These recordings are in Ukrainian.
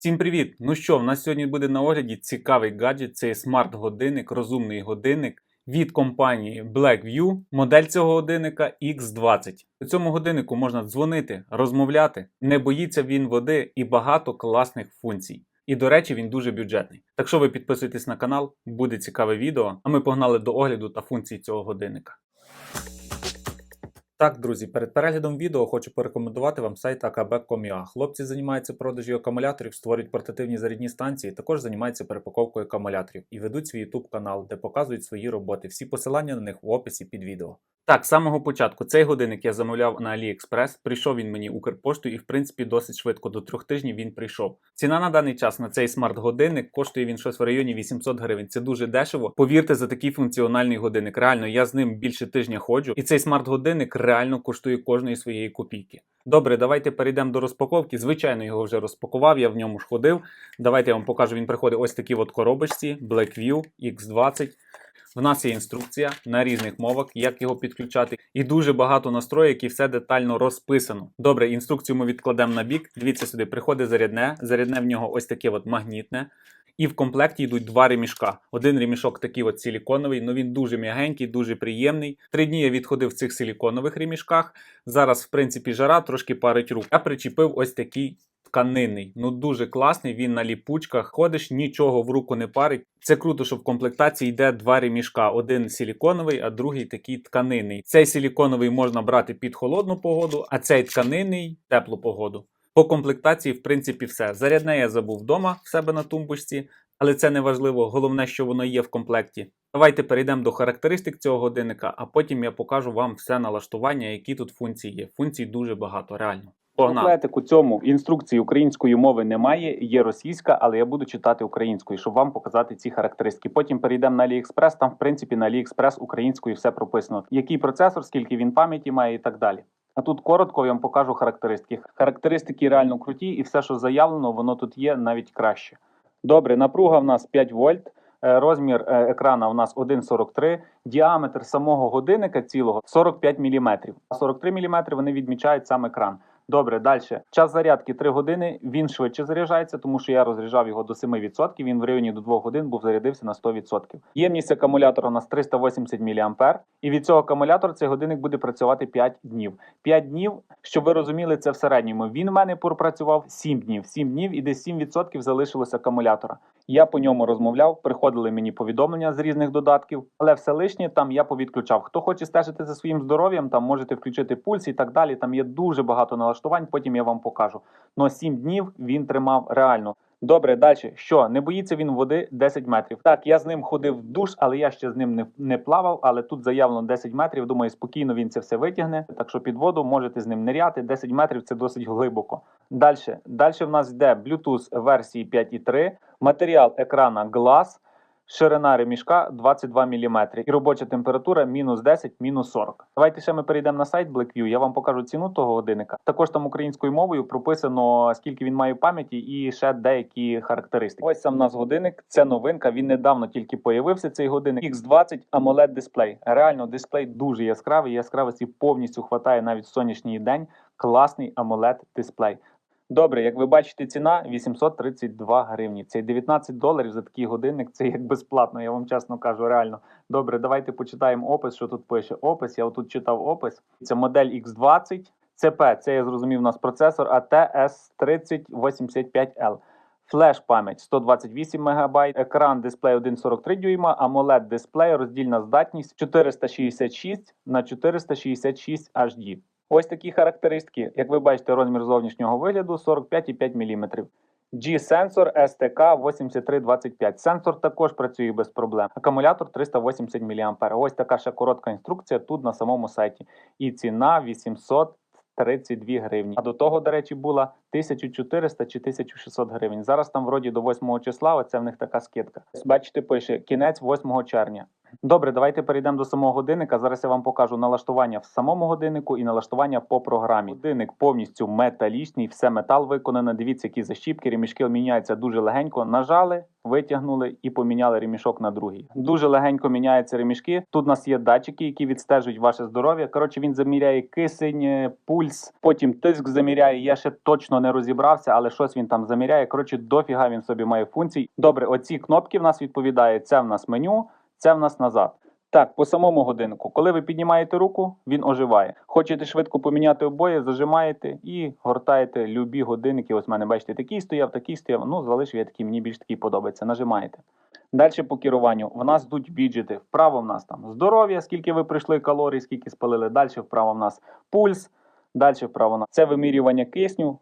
Всім привіт! Ну що, в нас сьогодні буде на огляді цікавий гаджет. Це смарт-годинник, розумний годинник від компанії Blackview. Модель цього годинника X20. У цьому годиннику можна дзвонити, розмовляти, не боїться він води і багато класних функцій. І до речі, він дуже бюджетний. Так що ви підписуйтесь на канал, буде цікаве відео. А ми погнали до огляду та функцій цього годинника. Так, друзі, перед переглядом відео хочу порекомендувати вам сайт akb.com.ua. Хлопці займаються продажі акумуляторів, створюють портативні зарядні станції, також займаються перепаковкою акумуляторів і ведуть свій YouTube канал, де показують свої роботи. Всі посилання на них в описі під відео. Так, з самого початку цей годинник я замовляв на AliExpress, Прийшов він мені Укрпоштою і, в принципі, досить швидко. До трьох тижнів він прийшов. Ціна на даний час на цей смарт-годинник коштує він щось в районі 800 гривень. Це дуже дешево. Повірте, за такий функціональний годинник. Реально, я з ним більше тижня ходжу, і цей смарт-годинник реально коштує кожної своєї копійки. Добре, давайте перейдемо до розпаковки. Звичайно, його вже розпакував, я в ньому ж ходив. Давайте я вам покажу. Він приходить ось такі от коробочці Blackview X20. В нас є інструкція на різних мовах, як його підключати, і дуже багато настроїк, і все детально розписано. Добре, інструкцію ми відкладемо на бік. Дивіться сюди, приходить зарядне. Зарядне в нього ось таке от магнітне. І в комплекті йдуть два ремішка. Один ремішок такий от силіконовий, ну він дуже м'ягенький, дуже приємний. Три дні я відходив в цих силіконових ремішках. Зараз, в принципі, жара трошки парить рук. Я причепив ось такий тканинний. Ну дуже класний. Він на ліпучках. Ходиш, нічого в руку не парить. Це круто, що в комплектації йде два ремішка: один силіконовий, а другий такий тканинний. Цей силіконовий можна брати під холодну погоду, а цей тканинний теплу погоду. По комплектації, в принципі, все. Зарядне я забув вдома в себе на тумбочці, але це не важливо. Головне, що воно є в комплекті. Давайте перейдемо до характеристик цього годинника, а потім я покажу вам все налаштування, які тут функції є. Функцій дуже багато, реально. Комплектику цьому інструкції української мови немає, є російська, але я буду читати українською, щоб вам показати ці характеристики. Потім перейдемо на AliExpress, Там, в принципі, на AliExpress українською все прописано. Який процесор, скільки він пам'яті має і так далі. А тут коротко я вам покажу характеристики. Характеристики реально круті, і все, що заявлено, воно тут є навіть краще. Добре, напруга в нас 5 вольт. е, Розмір е, екрана у нас 1,43, діаметр самого годинника цілого 45 мм. А 43 мм вони відмічають сам екран. Добре, далі. Час зарядки 3 години. Він швидше заряджається, тому що я розряджав його до 7%. Він в районі до 2 годин був зарядився на 100%. Ємність акумулятора у нас 380 мА. І від цього акумулятора цей годинник буде працювати 5 днів. 5 днів, щоб ви розуміли, це в середньому. Він у мене пропрацював 7 днів. 7 днів і десь 7% залишилося акумулятора. Я по ньому розмовляв, приходили мені повідомлення з різних додатків, але все лишнє там я повідключав. Хто хоче стежити за своїм здоров'ям, там можете включити пульс і так далі. Там є дуже багато налаштувань, потім я вам покажу. Но 7 днів він тримав реально. Добре, далі. Що не боїться він води 10 метрів. Так, я з ним ходив в душ, але я ще з ним не, не плавав. Але тут заявлено 10 метрів. Думаю, спокійно він це все витягне. Так що під воду можете з ним ниряти. 10 метрів це досить глибоко. Далі. Далі в нас йде Bluetooth версії 5.3, матеріал екрана Glass. Ширина ремішка 22 мм і робоча температура мінус 10, мінус 40. Давайте ще ми перейдемо на сайт Blackview. Я вам покажу ціну того годинника. Також там українською мовою прописано скільки він має пам'яті і ще деякі характеристики. Ось сам у нас годинник. Це новинка. Він недавно тільки появився. Цей годинник X20 AMOLED дисплей. Реально дисплей дуже яскравий. Яскравості повністю хватає навіть в сонячний день. Класний AMOLED дисплей. Добре, як ви бачите, ціна 832 гривні. Це 19 доларів за такий годинник. Це як безплатно, я вам чесно кажу, реально. Добре, давайте почитаємо опис, що тут пише. Опис. Я отут читав опис. Це модель X20. ЦП, це я зрозумів у нас процесор ATS 3085L. Флеш пам'ять 128 МБ, екран дисплей 1,43 дюйма, AMOLED дисплей, роздільна здатність 466 на 466 HD. Ось такі характеристики. Як ви бачите, розмір зовнішнього вигляду 45,5 мм. G-сенсор STK 8325. Сенсор також працює без проблем. Акумулятор 380 мА. Ось така ще коротка інструкція тут на самому сайті. І ціна 832 гривні. А до того, до речі, була 1400 чи 1600 гривень. Зараз там вроді до 8 числа, оце в них така скидка. Бачите, пише кінець 8 червня. Добре, давайте перейдемо до самого годинника. Зараз я вам покажу налаштування в самому годиннику і налаштування по програмі. Годинник повністю металічний, все метал виконано. Дивіться, які защіпки, ремішки міняються дуже легенько. Нажали, витягнули і поміняли ремішок на другий. Дуже легенько міняються ремішки. Тут у нас є датчики, які відстежують ваше здоров'я. Коротше, він заміряє кисень, е, пульс, потім тиск заміряє. Я ще точно не розібрався, але щось він там заміряє. Коротше, дофіга він собі має функцій. Добре, оці кнопки в нас відповідають. Це в нас меню, це в нас назад. Так, по самому годиннику, коли ви піднімаєте руку, він оживає. Хочете швидко поміняти обоє, зажимаєте і гортаєте любі годинники. Ось в мене бачите, такий стояв, такий стояв. Ну, залишив я такий, мені більш такий подобається. Нажимаєте. Далі по керуванню. В нас йдуть біджети. Вправо в нас там здоров'я, скільки ви прийшли калорій, скільки спалили. Далі вправо в нас пульс. Далі вправо в нас це вимірювання кисню.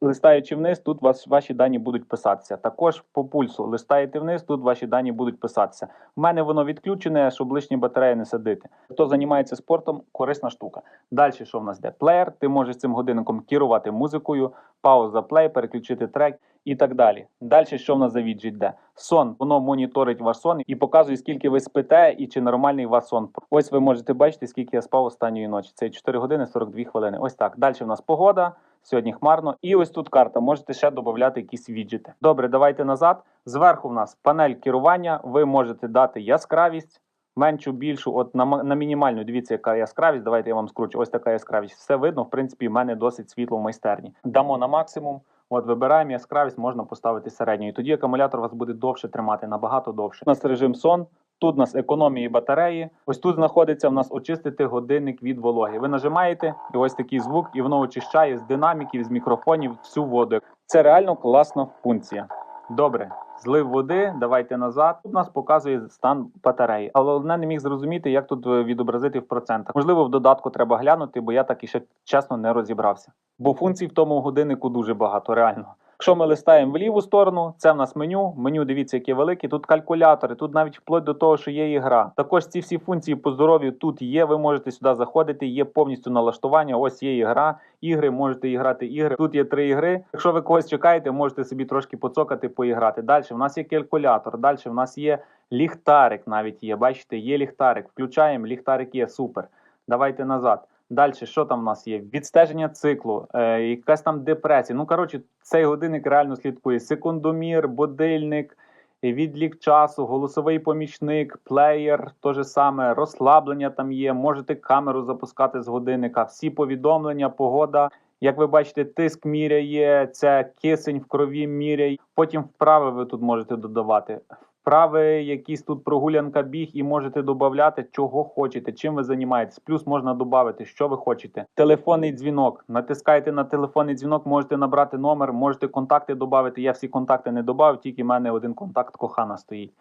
Листаючи вниз, тут вас, ваші дані будуть писатися. Також по пульсу листаєте вниз, тут ваші дані будуть писатися. У мене воно відключене, щоб лишні батареї не садити. Хто займається спортом, корисна штука. Далі що в нас йде? Плеєр, ти можеш цим годинником керувати музикою, пауза, плей, переключити трек і так далі. Далі що в нас за віджит йде? Сон, воно моніторить ваш сон і показує, скільки ви спите і чи нормальний у сон. Ось ви можете бачити, скільки я спав останньої ночі. Це 4 години 42 хвилини. Ось так. Далі в нас погода. Сьогодні хмарно. І ось тут карта. Можете ще додати якісь віджити. Добре, давайте назад. Зверху в нас панель керування. Ви можете дати яскравість. Меншу, більшу, от на, на мінімальну, дивіться, яка яскравість. Давайте я вам скручу. Ось така яскравість. Все видно, в принципі, в мене досить світло в майстерні. Дамо на максимум. От вибираємо яскравість, можна поставити середню. І тоді акумулятор вас буде довше тримати, набагато довше. У нас режим сон. Тут у нас економії батареї. Ось тут знаходиться в нас очистити годинник від вологи. Ви нажимаєте, і ось такий звук, і воно очищає з динаміків, з мікрофонів всю воду. Це реально класна функція. Добре, злив води, давайте назад. Тут нас показує стан батареї. Але головне не міг зрозуміти, як тут е, відобразити в процентах. Можливо, в додатку треба глянути, бо я так і ще чесно не розібрався. Бо функцій в тому годиннику дуже багато, реально. Якщо ми листаємо в ліву сторону, це в нас меню. Меню, дивіться, яке велике. Тут калькулятори, тут навіть вплоть до того, що є ігра. Також ці всі функції по здоров'ю тут є. Ви можете сюди заходити. Є повністю налаштування. Ось є ігра. Ігри можете грати ігри. Тут є три ігри. Якщо ви когось чекаєте, можете собі трошки поцокати, поіграти. Далі в нас є калькулятор. Далі в нас є ліхтарик. Навіть є. Бачите, є ліхтарик. Включаємо. Ліхтарик є супер. Давайте назад. Далі, що там в нас є? Відстеження циклу, е, якась там депресія. Ну, коротше, цей годинник реально слідкує. Секундомір, будильник, відлік часу, голосовий помічник, плеєр, то же саме, розслаблення там є. Можете камеру запускати з годинника, всі повідомлення, погода. Як ви бачите, тиск міряє, це кисень в крові міряє. Потім вправи ви тут можете додавати. Вправи, якісь тут прогулянка біг, і можете додати, чого хочете, чим ви займаєтесь. Плюс можна додати, що ви хочете. Телефонний дзвінок. Натискаєте на телефонний дзвінок, можете набрати номер, можете контакти додати. Я всі контакти не додав, тільки в мене один контакт кохана стоїть.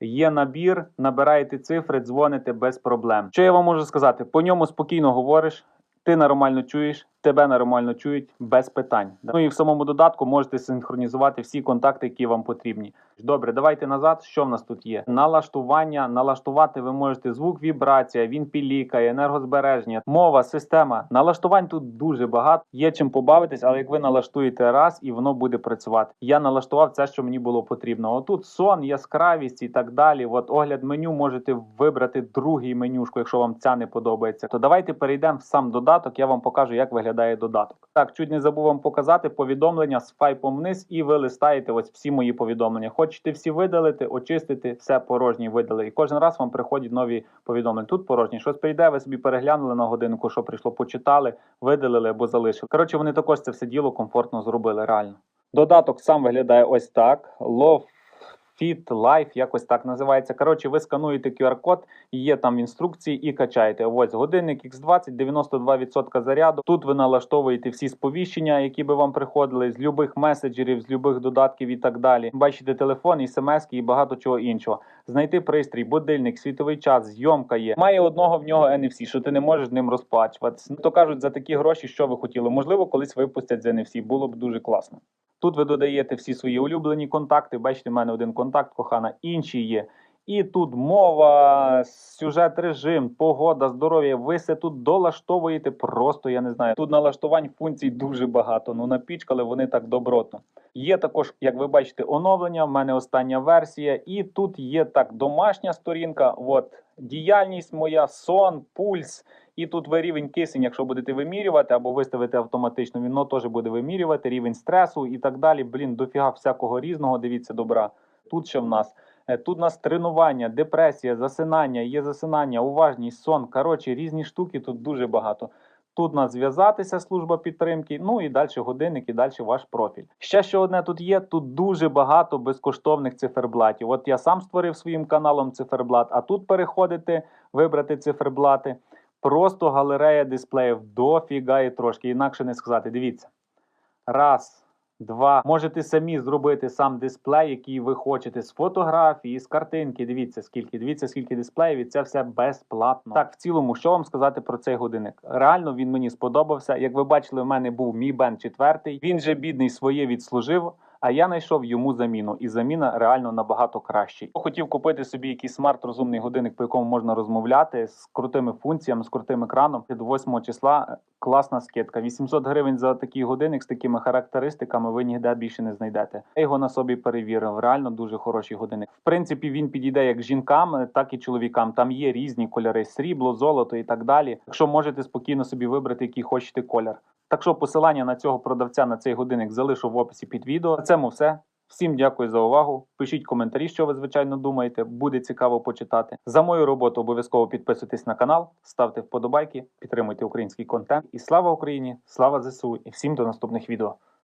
Є набір, набираєте цифри, дзвоните без проблем. Що я вам можу сказати? По ньому спокійно говориш. Ти нормально чуєш, тебе нормально чують без питань. Ну і в самому додатку можете синхронізувати всі контакти, які вам потрібні. Добре, давайте назад. Що в нас тут є? Налаштування. Налаштувати ви можете звук, вібрація, він пілікає, енергозбереження, мова, система. Налаштувань тут дуже багато. Є чим побавитись, але як ви налаштуєте раз і воно буде працювати. Я налаштував це, що мені було потрібно. Отут сон, яскравість і так далі. От огляд меню можете вибрати другий менюшку, якщо вам ця не подобається. То давайте перейдемо в сам додаток. Я вам покажу, як виглядає додаток. Так, чуть не забув вам показати повідомлення з файпом вниз, і ви листаєте ось всі мої повідомлення. Хочете всі видалити, очистити, все порожні видали. І кожен раз вам приходять нові повідомлення. Тут порожні, щось прийде, ви собі переглянули на годинку, що прийшло, почитали, видалили або залишили. Коротше, вони також це все діло комфортно зробили. Реально. Додаток сам виглядає ось так. Love Fit Life, якось так називається. Коротше, ви скануєте QR-код, є там інструкції і качаєте. Ось годинник X20, 92% заряду. Тут ви налаштовуєте всі сповіщення, які би вам приходили з любих меседжерів, з любих додатків і так далі. Бачите телефон, і смс і багато чого іншого. Знайти пристрій, будильник, світовий час, зйомка є. Має одного в нього NFC, що ти не можеш ним розплачуватися. Ну, то кажуть, за такі гроші, що ви хотіли. Можливо, колись випустять з NFC, було б дуже класно. Тут ви додаєте всі свої улюблені контакти. Бачите, в мене один контакт, кохана, інші є. І тут мова, сюжет, режим, погода, здоров'я. Ви все тут долаштовуєте просто, я не знаю. Тут налаштувань функцій дуже багато. Ну напічкали вони так добротно. Є також, як ви бачите, оновлення. В мене остання версія, і тут є так домашня сторінка. От діяльність моя, сон, пульс. І тут ви рівень кисень, якщо будете вимірювати або виставити автоматично, він теж буде вимірювати рівень стресу і так далі. Блін, дофіга всякого різного. Дивіться добра. Тут ще в нас. Е, Тут у нас тренування, депресія, засинання, є засинання, уважність, сон. Коротше, різні штуки тут дуже багато. Тут у нас зв'язатися служба підтримки, ну і далі годинник, і далі ваш профіль. Ще що одне тут є: тут дуже багато безкоштовних циферблатів. От я сам створив своїм каналом циферблат, а тут переходите, вибрати циферблати. Просто галерея дисплеїв дофіга і трошки. Інакше не сказати. Дивіться. Раз, два. Можете самі зробити сам дисплей, який ви хочете з фотографії, з картинки. Дивіться, скільки. Дивіться, скільки дисплеїв, і це все безплатно. Так, в цілому, що вам сказати про цей годинник? Реально він мені сподобався. Як ви бачили, в мене був мій бенд четвертий. Він же бідний своє відслужив. А я знайшов йому заміну, і заміна реально набагато краща. Хотів купити собі якийсь смарт розумний годинник, по якому можна розмовляти з крутими функціями, з крутим екраном. Від 8 числа е, класна скидка. 800 гривень за такий годинник з такими характеристиками ви ніде більше не знайдете. Я його на собі перевірив. Реально дуже хороший годинник. В принципі, він підійде як жінкам, е, так і чоловікам. Там є різні кольори: срібло, золото і так далі. Якщо можете спокійно собі вибрати, який хочете колір. Так що посилання на цього продавця на цей годинник залишу в описі під відео. На цьому все. Всім дякую за увагу. Пишіть коментарі, що ви звичайно думаєте. Буде цікаво почитати. За мою роботу обов'язково підписуйтесь на канал, ставте вподобайки, підтримуйте український контент. І слава Україні! Слава ЗСУ! І всім до наступних відео.